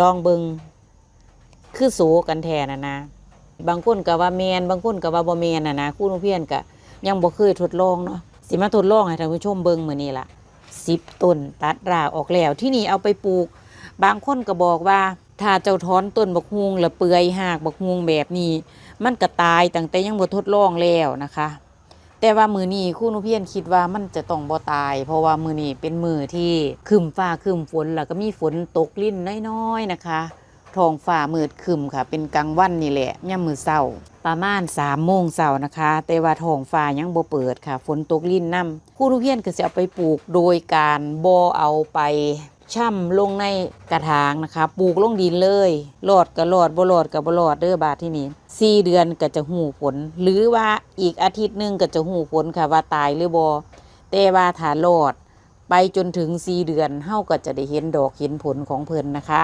ลองเบิงคือโสกันแทนะนะ บางคนก็ว่าแมนบางคนก็ว่าบ่แมนนะนะคู่นุเพียนก็ยังบ่เคยทดลองเนาะสิมาทดลองให้ท่านผู้ชมเบิ่งมื้อนี้ล่ะ10ต้นตัดรากออกแล้วที่นี่เอาไปปลูก บางคนก็บอกว่า ถ้าเจ้าถอนต้นบักฮวงแล้วเปื่อยหากบักฮวงแบบนี้ มันก็ตายตั้งแต่ยังบ่ทดลองแล้วนะคะ แต่ว่ามือนี้คู่นุเพียนคิดว่ามันจะต้องบ่ตาย เพราะว่ามือนี้เป็นมือที่คึมฟ้าคึมฝนแล้วก็มีฝนตกลิ่นน้อยๆนะคะท้องฟ้ามืดคึมค่ะ เป็นกลางวันนี่แหละย่ำมือเศร้าประมาณสามโมงเศร้านะคะ แต่ว่าท้องฟ้ายังบ่เปิดค่ะ ฝนตกลิ่นน้ำคู่นุเพียนก็จะเอาไปปลูกโดยการบ่เอาไป ช่ำลงในกระถางนะคะปลูกลงดินเลยรอดกับรอดบ่รอดกับ่รอดเด้อบาทที่นี่สี่เดือนก็จะหูผล หรือว่าอีกอาทิตย์หนึ่งก็จะหูผลค่ะว่าตายหรือบอแต่ว่าถ้ารอด ไปจนถึงสี่เดือนเฮาก็จะได้เห็นดอกเห็นผลของเพิ่นนะคะ